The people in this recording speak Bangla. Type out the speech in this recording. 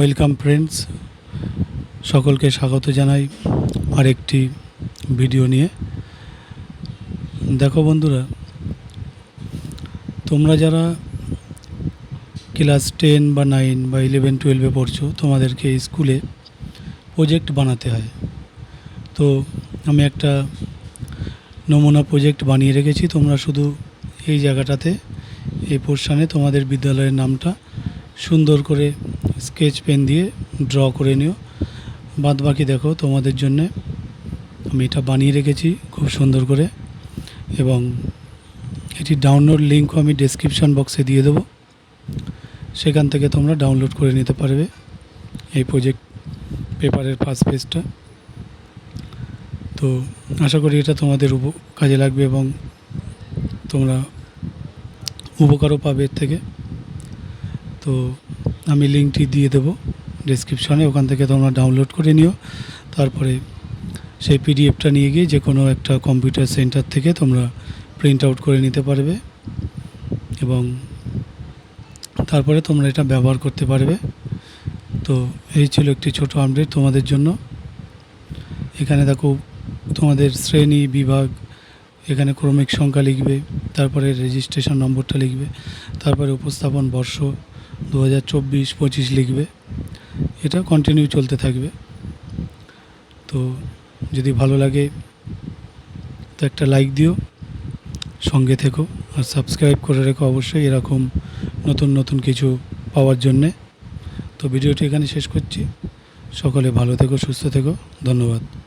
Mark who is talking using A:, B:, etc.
A: ওয়েলকাম ফ্রেন্ডস সকলকে স্বাগত জানাই আরেকটি ভিডিও নিয়ে। দেখো বন্ধুরা, তোমরা যারা ক্লাস টেন বা নাইন বা ইলেভেন টুয়েলভে পড়ছো, তোমাদেরকে স্কুলে প্রজেক্ট বানাতে হয়। তো আমি একটা নমুনা প্রজেক্ট বানিয়ে রেখেছি। তোমরা শুধু এই জায়গাটাতে, এই পোর্শানে তোমাদের বিদ্যালয়ের নামটা সুন্দর করে স্কেচ পেন দিয়ে ড্র করে নিও। বাদ বাকি দেখো তোমাদের জন্যে আমি এটা বানিয়ে রেখেছি খুব সুন্দর করে এবং এটি ডাউনলোড লিঙ্কও আমি ডেসক্রিপশন বক্সে দিয়ে দেবো। সেখান থেকে তোমরা ডাউনলোড করে নিতে পারবে এই প্রজেক্ট পেপারের ফার্স্ট পেজটা তো আশা করি এটা তোমাদের কাজে লাগবে এবং তোমরা উপকারও পাবে এর থেকে। তো আমি লিঙ্কটি দিয়ে দেবো ডেসক্রিপশনে ওখান থেকে তোমরা ডাউনলোড করে নিও। তারপরে সেই পিডিএফটা নিয়ে গিয়ে যে কোনো একটা কম্পিউটার সেন্টার থেকে তোমরা প্রিন্ট আউট করে নিতে পারবে এবং তারপরে তোমরা এটা ব্যবহার করতে পারবে। তো এই ছিল একটি ছোট আপডেট তোমাদের জন্য। এখানে দেখো, তোমাদের শ্রেণি, বিভাগ, এখানে ক্রমিক সংখ্যা লিখবে, তারপরে রেজিস্ট্রেশন নম্বরটা লিখবে, তারপরে উপস্থাপন বর্ষ দু হাজার চব্বিশ পঁচিশ লিখবে। এটা কন্টিনিউ চলতে থাকবে। তো যদি ভালো লাগে, তো একটা লাইক দিও, সঙ্গে থেকো। আর সাবস্ক্রাইব করে রেখো অবশ্যই, এরকম নতুন নতুন কিছু পাওয়ার জন্যে। তো ভিডিওটি এখানে শেষ করছি। সকলে ভালো থেকো, সুস্থ থেকো। ধন্যবাদ।